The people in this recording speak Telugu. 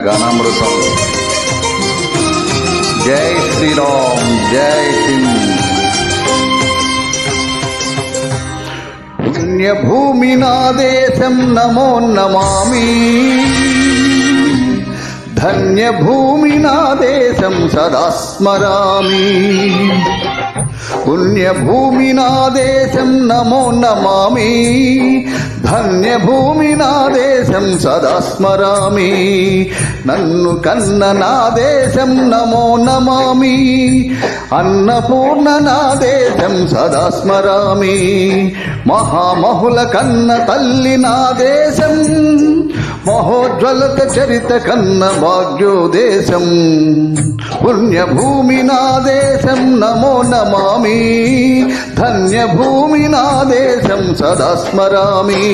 గణామృతం జై శ్రీరామ్ జై హింద్ పుణ్యభూమి నా దేశం నమో నమామి ధన్యభూమి నా దేశం సదా స్మరామి పుణ్యభూమి నా దేశం నమో నమామి. ధన్యభూమి నా దేశం సదా స్మరామి నన్ను కన్న నా దేశం నమో నమామి. అన్నపూర్ణ నా దేశం సదా స్మరామి మహామహుల కన్న తల్లి నా దేశం మహోజ్వలత చరిత కన్న భాగ్యోదేశం. పుణ్యభూమి నా దేశం నమో నమామి. ధన్యభూమి నా దేశం సదా స్మరామి.